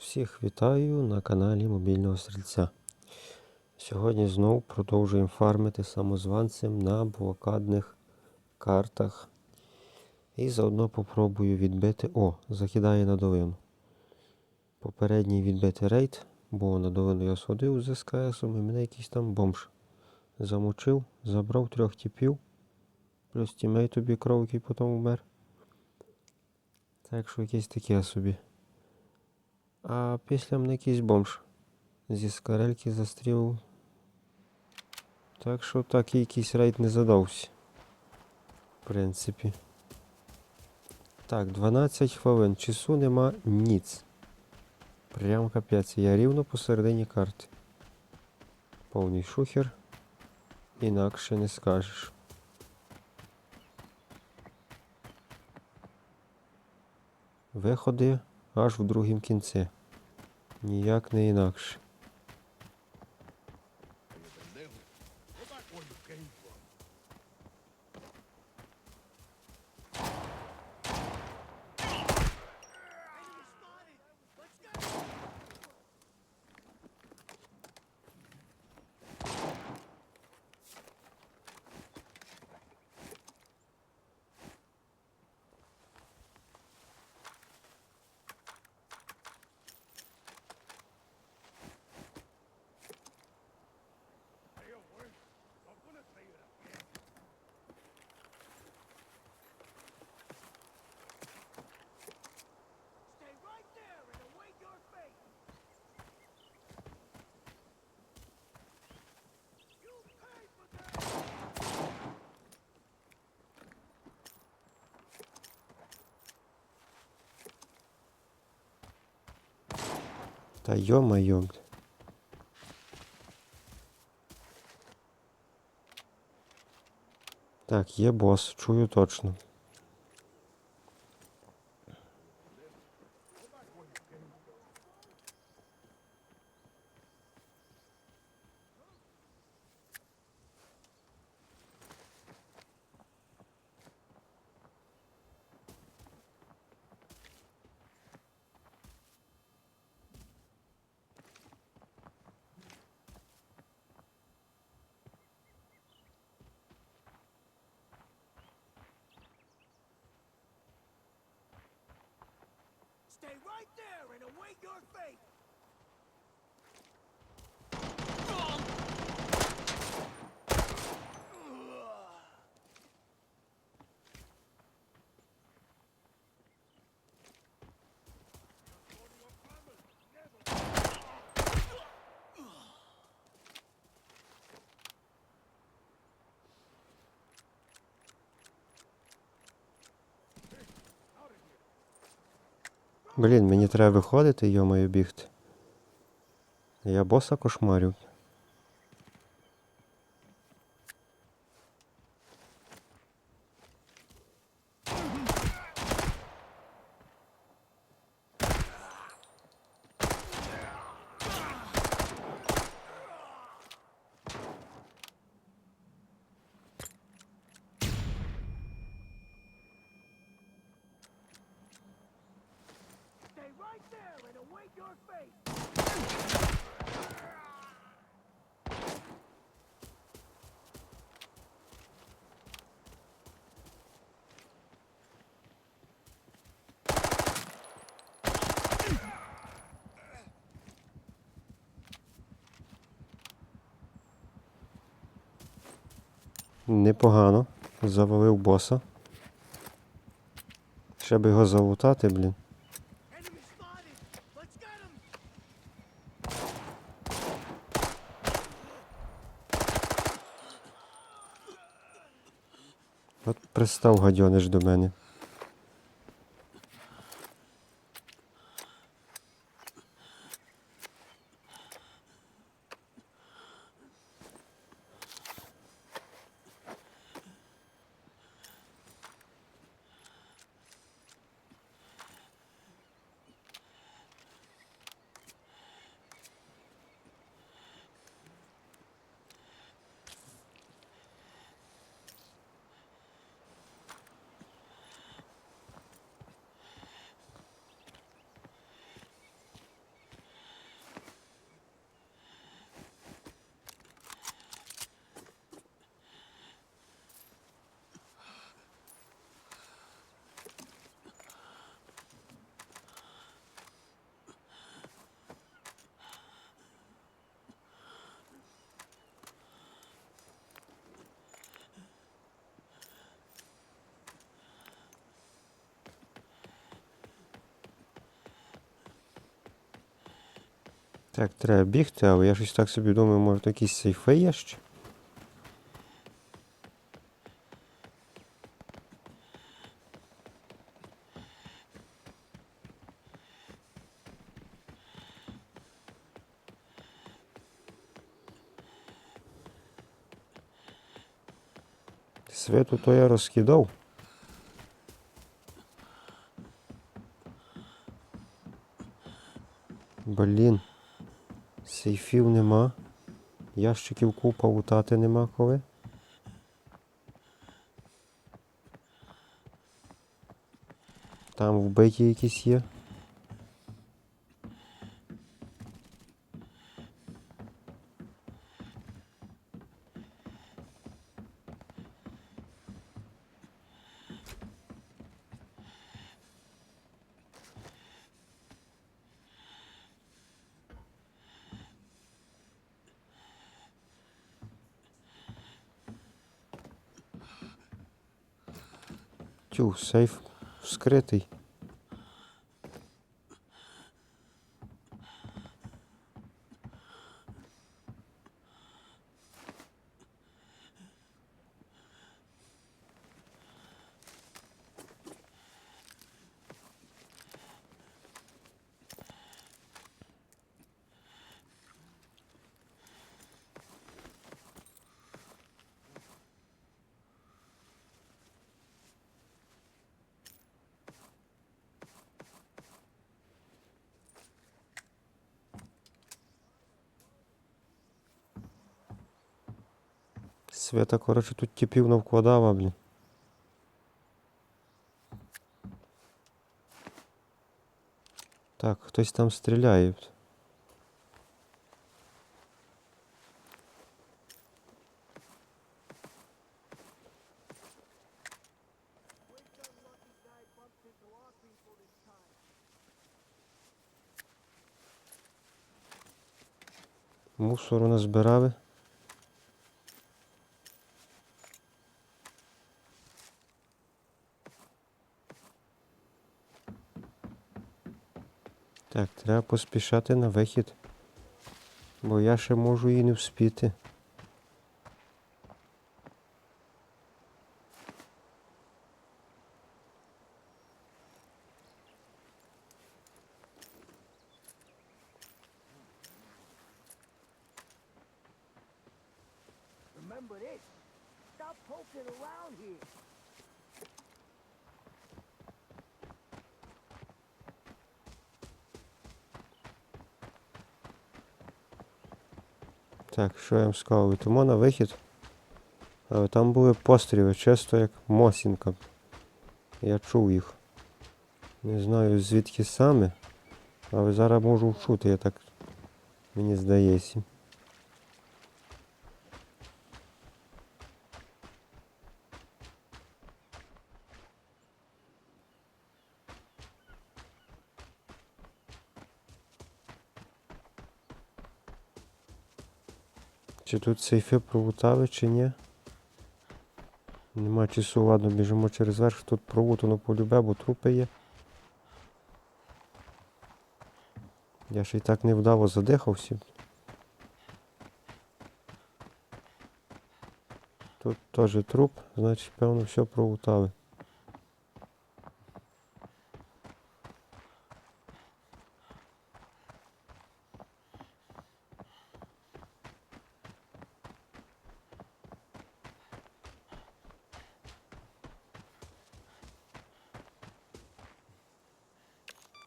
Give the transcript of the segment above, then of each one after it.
Всіх вітаю на каналі Мобільного Стрільця. Сьогодні знову продовжуємо фармити самозванцем на блокадних картах. І заодно попробую відбити. О, закидає на долину. Попередній відбити рейд, бо на долину я сходив з СКС і мене якийсь там бомж замочив, забрав трьох тіпів. Плюс тімейт тобі кров, який потім вмер. Так що якесь таке собі. А після мене якийсь бомж зі скарельки застрілив. Так що так і якийсь рейд не задався. В принципі. Так, 12 хвилин. Часу нема ніц. Прям капець. Я рівно посередині карти. Повний шухер. Інакше не скажеш. Виходи аж в другім кінці. Ніяк не інакше. Та йо-майо. Так, є бос, чую точно. Stay right there and await your fate. Блін, мені треба виходити, йо-моє бігти. Я боса кошмарю. Непогано. Завалив боса. Ще би його залутати, блін. Пристав гадьониш до мене. Так, треба бігти, але я щось так собі думаю, може якісь сейфи є ще? Свиту то я розкидав. Блін. Сейфів нема. Ящиків купа лутати нема коли. Там вбиті якісь є. Тю, сейф вскритий. Свята, коротше, тут тіпів навкладала, блін. Так, хтось там стріляє. Мусору назбирали. Так, треба поспішати на вихід. Бо я ще можу і не вспіти. Remember this. Stop poking around here. Так, що я вам сказав? Тому на вихід. Але там були постріли, чисто як мосінка. Я чув їх. Не знаю звідки саме. Але зараз можу чути, я так мені здається. Чи тут сейфи провутали, чи ні? Нема часу, ладно, біжимо через верх, тут провутано полюбе, бо трупи є. Я ще й так невдало задихався. Тут теж труп, значить, певно, все провутали.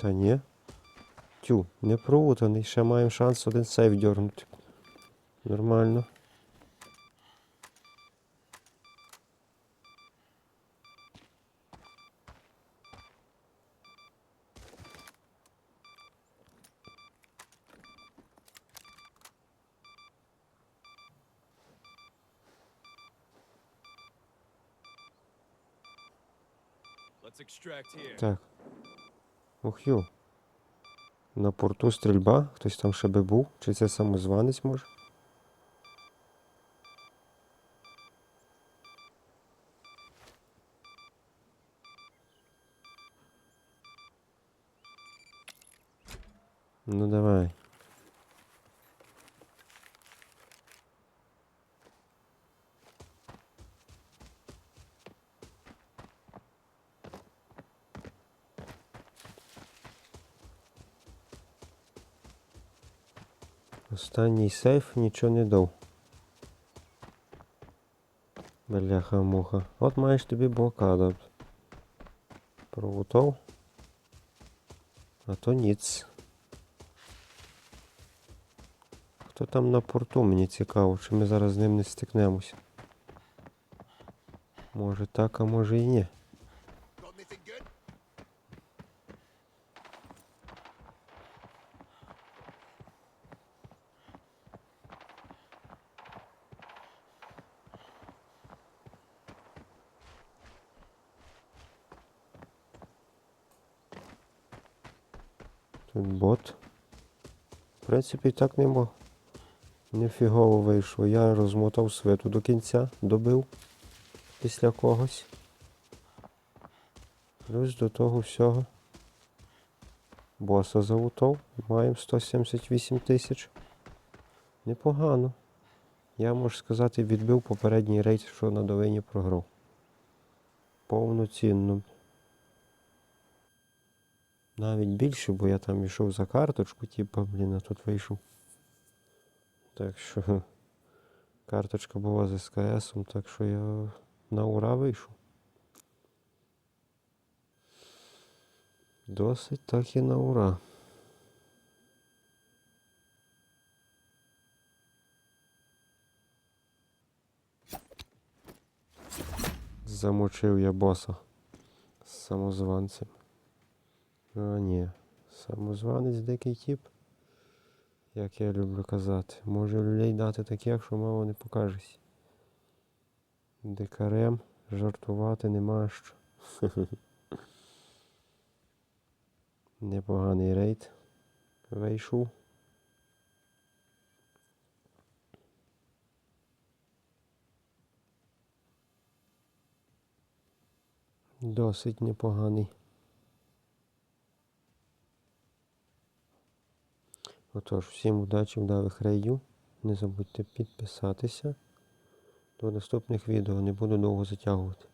Та ні. Тю, не провутаний, ще маємо шанс один сейф дьорнути. Нормально. Так. Ух йо. На порту стрільба. Хтось там ще би був. Чи це самозванець може? Ну давай. Останній сейф нічого не дав. Бляха муха. От маєш тобі блокада. Провутов. А то ніц. Хто там на порту, мені цікаво, чи ми зараз з ним не стикнемося. Може так, а може і ні. Принципі, так не мог. Нефігово вийшло. Я розмотав свиту до кінця, добив після когось. Плюс до того всього. Боса залутав. Маємо 178 тисяч. Непогано. Я можу сказати, відбив попередній рейд, що на долині програв. Повноцінно. Навіть більше, бо я там йшов за карточку, типа, блін, а тут вийшов. Так що карточка була з СКС, так що я на ура вийшов. Досить так і на ура. Замочив я боса з самозванцем. А, ні. Самозванець дикий тіп. Як я люблю казати. Може люлей дати таких, що мало не покажеш. Дикарем жартувати нема що. Непоганий рейд. Вийшов. Досить непоганий. Отож, всім удачі, вдалих рейдів. Не забудьте підписатися. До наступних відео не буду довго затягувати.